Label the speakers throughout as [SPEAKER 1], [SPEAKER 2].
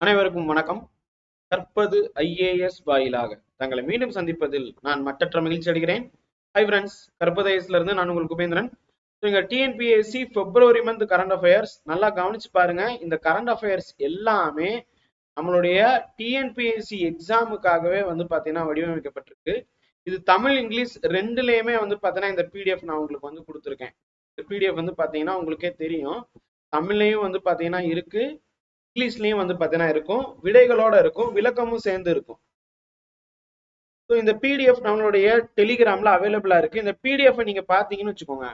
[SPEAKER 1] அனைவருக்கும் வணக்கம். கற்பது ஐஏஎஸ் வாயிலாக. தங்களை மீண்டும் சந்திப்பதில் நான் மற்றற்ற மகிழ்ச்சி அடைகிறேன். ஹை ஃப்ரெண்ட்ஸ் கற்பது ஐஎஸ்ல இருந்து நான் உங்களுக்கு உபேந்திரன் நீங்கள் TNPSC February month current affairs நல்லா கவனிச்சு பாருங்க. இந்த கரண்ட் அஃபேர்ஸ் எல்லாமே நம்மளுடைய டிஎன்பிஎஸ்சி எக்ஸாமுக்காகவே வந்து பார்த்தீங்கன்னா வடிவமைக்கப்பட்டிருக்கு. இது தமிழ் இங்கிலீஷ் ரெண்டுலேயுமே வந்து பார்த்தீங்கன்னா இந்த பிடிஎஃப் நான் உங்களுக்கு வந்து கொடுத்துருக்கேன். இந்த பிடிஎஃப் வந்து பார்த்தீங்கன்னா உங்களுக்கே தெரியும். தமிழ்லையும் வந்து பார்த்தீங்கன்னா இருக்கு. இங்கிலீஷ்லயும் வந்து பார்த்தீங்கன்னா இருக்கும் விடைகளோட இருக்கும் விளக்கமும் சேர்ந்து இருக்கும். ஸோ இந்த பிடிஎஃப் நம்மளுடைய டெலிகிராம்ல அவைலபிளா இருக்கு. இந்த பிடிஎஃப் நீங்க பாத்தீங்கன்னு வச்சுக்கோங்க.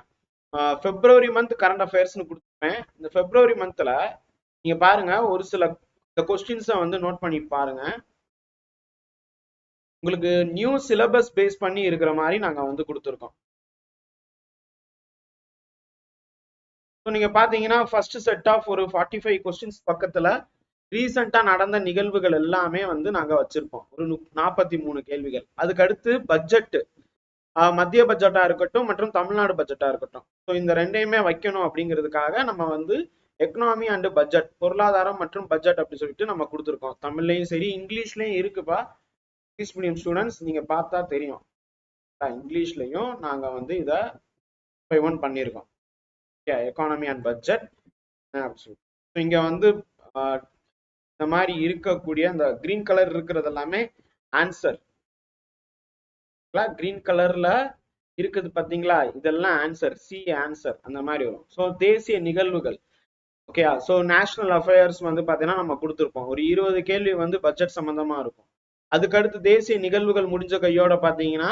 [SPEAKER 1] பிப்ரவரி மந்த் கரண்ட் அஃபேர்ஸ்னு கொடுத்துருப்பேன். இந்த பிப்ரவரி மந்த்ல நீங்க பாருங்க ஒரு சில இந்த கொஸ்டின்ஸை வந்து நோட் பண்ணி பாருங்க. உங்களுக்கு நியூ சிலபஸ் பேஸ் பண்ணி இருக்கிற மாதிரி நாங்கள் வந்து கொடுத்துருக்கோம். ஸோ நீங்க பாத்தீங்கன்னா ஃபர்ஸ்ட் செட் ஆஃப் ஒரு ஃபார்ட்டி ஃபைவ் கொஸ்டின்ஸ் பக்கத்துல ரீசெண்டா நடந்த நிகழ்வுகள் எல்லாமே வந்து நாங்க வச்சிருப்போம். ஒரு நாற்பத்தி மூணு கேள்விகள். அதுக்கடுத்து பட்ஜெட்டு பட்ஜெட் மத்திய பட்ஜெட்டா இருக்கட்டும் மற்றும் தமிழ்நாடு பட்ஜெட்டா இருக்கட்டும். ஸோ இந்த ரெண்டையுமே வைக்கணும் அப்படிங்கிறதுக்காக நம்ம வந்து எக்கனாமி அண்டு பட்ஜெட் பொருளாதாரம் மற்றும் பட்ஜெட் அப்படின்னு சொல்லிட்டு நம்ம கொடுத்துருக்கோம். தமிழ்லையும் சரி இங்கிலீஷ்லயும் இருக்குப்பா. இங்கிலீஷ் மீடியம் ஸ்டூடெண்ட்ஸ் நீங்க பார்த்தா தெரியும். இங்கிலீஷ்லயும் நாங்க வந்து இதை ஒன் பண்ணியிருக்கோம். எக்கானமி அண்ட் பட்ஜெட் இங்க வந்து இந்த மாதிரி இருக்கக்கூடிய அந்த கிரீன் கலர் இருக்கிறது எல்லாமே ஆன்சர் கிரீன் கலர்ல இருக்குது பாத்தீங்களா? இதெல்லாம் ஆன்சர் சி ஆன்சர் அந்த மாதிரி வரும். ஸோ தேசிய நிகழ்வுகள். ஓகே ஸோ நேஷனல் அஃபேர்ஸ் வந்து பாத்தீங்கன்னா நம்ம கொடுத்துருப்போம். ஒரு இருபது கேள்வி வந்து பட்ஜெட் சம்பந்தமா இருக்கும். அதுக்கடுத்து தேசிய நிகழ்வுகள் முடிஞ்ச கையோட பாத்தீங்கன்னா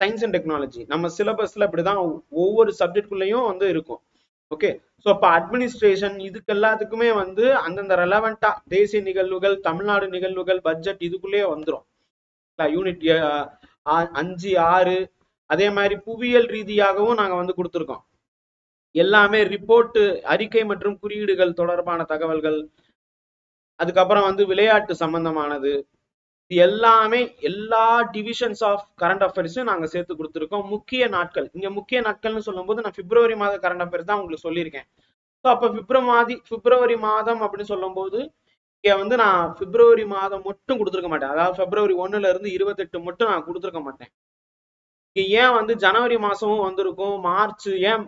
[SPEAKER 1] சயின்ஸ் அண்ட் டெக்னாலஜி நம்ம சிலபஸ்ல இப்படிதான் ஒவ்வொரு சப்ஜெக்ட்குள்ளேயும் வந்து இருக்கும். ஓகே ஸோ அப்போ அட்மினிஸ்ட்ரேஷன் இதுக்கு எல்லாத்துக்குமே வந்து அந்தந்த ரெலவெண்டா தேசிய நிகழ்வுகள் தமிழ்நாடு நிகழ்வுகள் பட்ஜெட் இதுக்குள்ளேயே வந்துடும் யூனிட் அஞ்சு ஆறு அதே மாதிரி புவியியல் ரீதியாகவும் நாங்கள் வந்து கொடுத்துருக்கோம். எல்லாமே ரிப்போர்ட் அறிக்கை மற்றும் குறியீடுகள் தொடர்பான தகவல்கள் அதுக்கப்புறம் வந்து விளையாட்டு சம்பந்தமானது இது எல்லாமே எல்லா டிவிஷன்ஸ் ஆஃப் கரண்ட் அஃபேர்ஸும் நாங்கள் சேர்த்து கொடுத்துருக்கோம். முக்கிய நாட்கள். இங்க முக்கிய நாட்கள்னு சொல்லும்போது நான் பிப்ரவரி மாத கரண்ட் அஃபேர்ஸ் தான் உங்களுக்கு சொல்லியிருக்கேன். ஸோ அப்போ பிப்ரவரி பிப்ரவரி மாதம் அப்படின்னு சொல்லும்போது இங்கே வந்து நான் பிப்ரவரி மாதம் மட்டும் கொடுத்துருக்க மாட்டேன். அதாவது பிப்ரவரி ஒன்னுல இருந்து இருபத்தெட்டு மட்டும் நான் கொடுத்துருக்க மாட்டேன். இங்கே ஏன் வந்து ஜனவரி மாசமும் வந்திருக்கும் மார்ச் ஏன்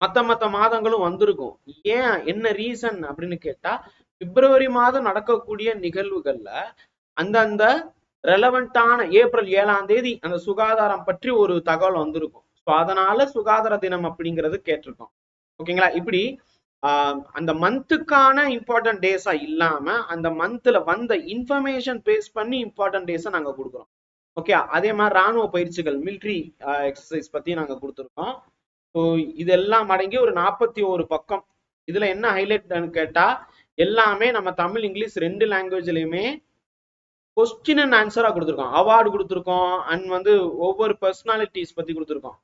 [SPEAKER 1] மத்த மத்த மாதங்களும் வந்திருக்கும்? ஏன் என்ன ரீசன் அப்படின்னு கேட்டா பிப்ரவரி மாதம் நடக்கக்கூடிய நிகழ்வுகள்ல அந்தந்த ரெலவெண்டான ஏப்ரல் ஏழாம் தேதி அந்த சுகாதாரம் பற்றி ஒரு தகவல் வந்திருக்கும். ஸோ அதனால சுகாதார தினம் அப்படிங்கிறது கேட்டிருக்கோம். ஓகேங்களா இப்படி அந்த மந்த்துக்கான இம்பார்ட்டன்ட் டேஸா இல்லாம அந்த மந்த்ல வந்த இன்ஃபர்மேஷன் பேஸ் பண்ணி இம்பார்ட்டன்ட் டேஸை நாங்க கொடுக்குறோம். ஓகே அதே மாதிரி ராணுவ பயிற்சிகள் மிலிட்ரி எக்ஸசைஸ் பத்தி நாங்க கொடுத்துருக்கோம். ஸோ இதெல்லாம் அடங்கி ஒரு நாற்பத்தி ஒரு பக்கம். இதுல என்ன ஹைலைட்னு கேட்டா எல்லாமே நம்ம தமிழ் இங்கிலீஷ் ரெண்டு லாங்குவேஜ்லயுமே கொஸ்டின் அண்ட் ஆன்சரா கொடுத்துருக்கோம். அவார்டு கொடுத்துருக்கோம். அண்ட் வந்து ஒவ்வொரு பர்சனாலிட்டிஸ் பத்தி கொடுத்துருக்கோம்.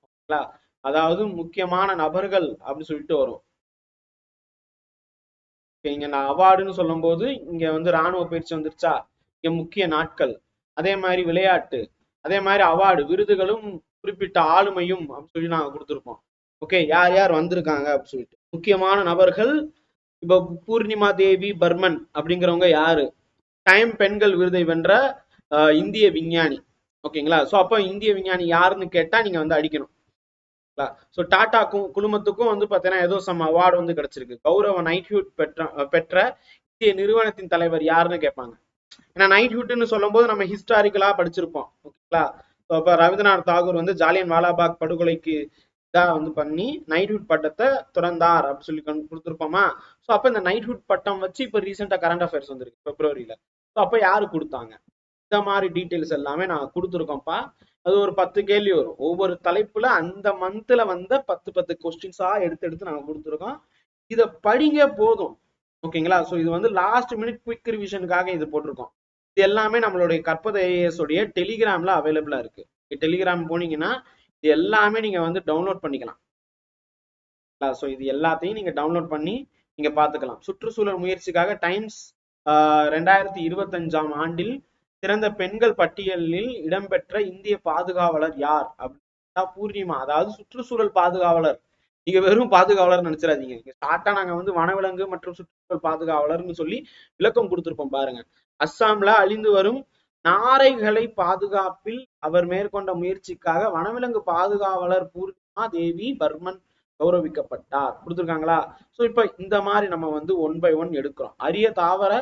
[SPEAKER 1] அதாவது முக்கியமான நபர்கள் அப்படின்னு சொல்லிட்டு வரும். இங்க நான் அவார்டுன்னு சொல்லும் போது இங்க வந்து ராணுவ பயிற்சி வந்துருச்சா? இங்க முக்கிய நாட்கள். அதே மாதிரி விளையாட்டு. அதே மாதிரி அவார்டு விருதுகளும் குறிப்பிட்ட ஆளுமையும் அப்படின்னு சொல்லி நாங்க கொடுத்துருக்கோம். ஓகே யார் யார் வந்திருக்காங்க அப்படின்னு சொல்லிட்டு. முக்கியமான நபர்கள் இப்ப பூர்ணிமா தேவி பர்மன் அப்படிங்கிறவங்க யாரு? டைம் பெண்கள் விருதை வென்ற இந்திய விஞ்ஞானி. ஓகேங்களா? ஸோ அப்போ இந்திய விஞ்ஞானி யாருன்னு கேட்டா நீங்க வந்து அடிக்கணும். ஸோ டாடாக்கும் குழுமத்துக்கும் வந்து பார்த்தீங்கன்னா ஏதோ சம் அவார்டு வந்து கிடைச்சிருக்கு. கௌரவ நைட்ஹூட் பெற்ற பெற்ற இந்திய நிறுவனத்தின் தலைவர் யாருன்னு கேட்பாங்க. ஏன்னா நைட்ஹூட்னு சொல்லும் போது நம்ம ஹிஸ்டாரிக்கலா படிச்சிருப்போம். ஓகேங்களா? ஸோ அப்போ ரவீந்திரநாத் தாகூர் வந்து ஜாலியன் வாலாபாக் படுகொலைக்கு இதாக வந்து பண்ணி நைட்ஹுட் பட்டத்தை திறந்தார் அப்படின்னு சொல்லி கொடுத்துருப்போமா? ஸோ அப்போ இந்த நைட்ஹுட் பட்டம் வச்சு இப்போ ரீசெண்டாக கரண்ட் அஃபேர்ஸ் வந்திருக்கு பிப்ரவரியில் ஸோ அப்போ யார் கொடுத்தாங்க? இந்த மாதிரி டீட்டெயில்ஸ் எல்லாமே நாங்கள் கொடுத்துருக்கோம்ப்பா. அது ஒரு பத்து கேள்வி வரும். ஒவ்வொரு தலைப்புல அந்த மந்த்ல வந்த பத்து பத்து கொஸ்டின்ஸா எடுத்து எடுத்து நாங்க கொடுத்துருக்கோம். இதை படிங்க போதும். ஓகேங்களா? ஸோ இது வந்து லாஸ்ட் மினிட் குவிக் ரிவிஷனுக்காக இது போட்டிருக்கோம். இது எல்லாமே நம்மளுடைய கற்பது ஐஏஎஸ் உடைய டெலிகிராம்ல அவைலபிளா இருக்கு. டெலிகிராம் போனீங்கன்னா இது எல்லாமே நீங்க வந்து டவுன்லோட் பண்ணிக்கலாம். ஸோ இது எல்லாத்தையும் நீங்க டவுன்லோட் பண்ணி நீங்க பாத்துக்கலாம். சுற்றுச்சூழல் முயற்சிக்காக டைம்ஸ் ரெண்டாயிரத்தி இருபத்தஞ்சாம் ஆண்டில் சிறந்த பெண்கள் பட்டியலில் இடம்பெற்ற இந்திய பாதுகாவலர் யார்? அப்படின்னா பூர்ணிமா. அதாவது சுற்றுச்சூழல் பாதுகாவலர். நீங்க வெறும் பாதுகாவலர் நினைச்சிடாதீங்க. இங்க நாங்க வந்து வனவிலங்கு மற்றும் சுற்றுச்சூழல் பாதுகாவலர்னு சொல்லி விளக்கம் கொடுத்துருப்போம் பாருங்க. அஸ்ஸாம்ல அழிந்து வரும் நாரைகளை பாதுகாப்பில் அவர் மேற்கொண்ட முயற்சிக்காக வனவிலங்கு பாதுகாவலர் பூர்ணிமா தேவி பர்மன் கௌரவிக்கப்பட்டார். கொடுத்துருக்காங்களா? சோ இப்ப இந்த மாதிரி நம்ம வந்து ஒன் பை ஒன் எடுக்கிறோம். அரிய தாவர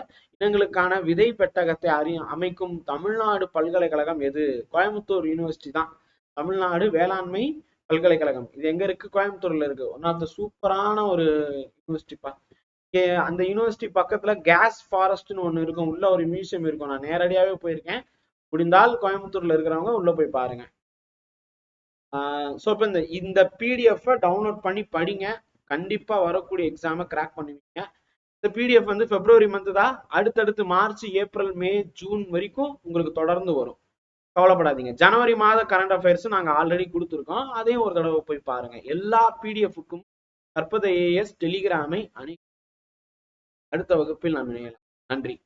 [SPEAKER 1] இனங்களுக்கான விதை பெட்டகத்தை அறி அமைக்கும் தமிழ்நாடு பல்கலைக்கழகம் எது? கோயம்புத்தூர் யூனிவர்சிட்டி தான். தமிழ்நாடு வேளாண்மை பல்கலைக்கழகம். இது எங்க இருக்கு? கோயம்புத்தூர்ல இருக்கு. ஒன் ஆஃப் த சூப்பரான ஒரு யூனிவர்சிட்டிப்பா அந்த யூனிவர்சிட்டி பக்கத்துல கேஸ் ஃபாரஸ்ட்னு ஒன்று இருக்கும். உள்ள ஒரு மியூசியம் இருக்கும். நான் நேரடியாகவே போயிருக்கேன். முடிந்தால் கோயம்புத்தூர்ல இருக்கிறவங்க உள்ள போய் பாருங்க. ஸோ இப்போ இந்த இந்த பிடிஎஃப்பை டவுன்லோட் பண்ணி படிங்க. கண்டிப்பா வரக்கூடிய எக்ஸாமை கிராக் பண்ணுவீங்க. இந்த பிடிஎஃப் வந்து பிப்ரவரி மந்த் தான். அடுத்தடுத்து மார்ச் ஏப்ரல் மே ஜூன் வரைக்கும் உங்களுக்கு தொடர்ந்து வரும். கவலைப்படாதீங்க. ஜனவரி மாத கரண்ட் அஃபேர்ஸ் நாங்கள் ஆல்ரெடி கொடுத்துருக்கோம். அதையும் ஒரு தடவை போய் பாருங்க. எல்லா பிடிஎஃப்க்கும் கற்பத ஏஎஸ் டெலிகிராமை அணி அடுத்த வகுப்பில் நாம் இணையலாம். நன்றி.